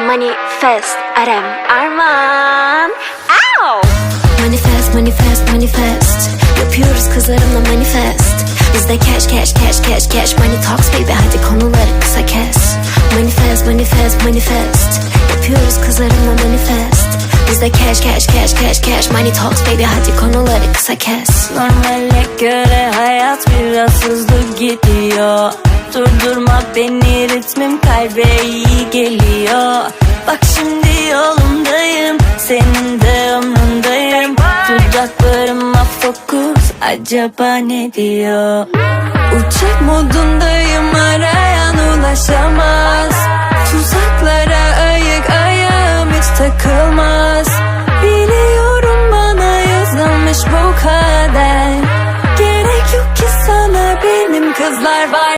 Manifest Arem Arman. Ow! Manifest, manifest, manifest. Yapıyoruz kızlarımla manifest. Bizde cash, cash, cash, cash, cash. Money talks baby. Hadi konuları kısa kes. Manifest, manifest, manifest. Yapıyoruz kızlarımla manifest. Bizde cash, cash, cash, cash, cash. Money talks baby. Hadi konuları kısa kes. Normale göre hayat biraz hızlı gidiyor. Durdurma beni ritmim kalbe iyi geliyor. Bak şimdi yolundayım senin de umrundayım Dudaklarıma fokus acaba ne diyor? Uçak modundayım arayan ulaşamaz. Tuzaklara ayık ayağım hiç takılmaz. Biliyorum bana yazılmış bu kader Gerek yok ki sana benim kızlar var